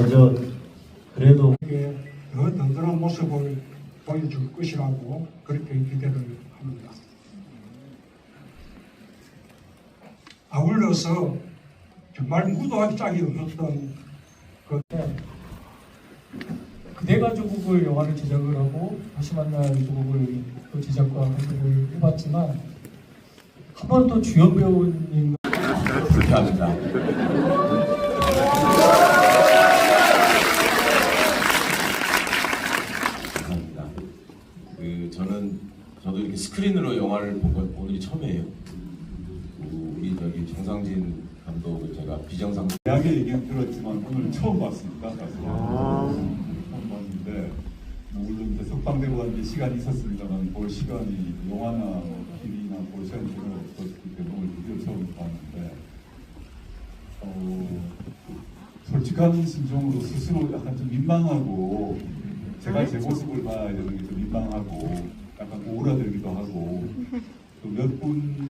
먼저 그래도 더 든든한 모습을 보여줄 것이라고 그렇게 기대를 합니다. 아울러서 정말 무도할 짝이 없었던 그대가 조국을 영화를 제작을 하고 다시 만날 조국을 또 제작과 감독을 해봤지만 한번또 주연 배우님 그렇게 합니다. 감사합니다. 그 저는 저도 이렇게 스크린으로 영화를 본 건 오늘이 처음이에요. 그 우리 저기 정상진 감독을 제가 비정상 대학의 얘기는 들었지만 오늘 처음 봤습니다. 사실 처음 봤는데 뭐 물론 이제 석방되고 간지 시간이 있었습니다만 볼 시간이 영화나 뭐 TV나 볼 시간이 별로 없었기 때문에 오늘 드디어 처음 봤는데 어, 솔직한 심정으로 스스로 약간 좀 민망하고 제가 제 모습을 봐야 되는 게 좀 민망하고 약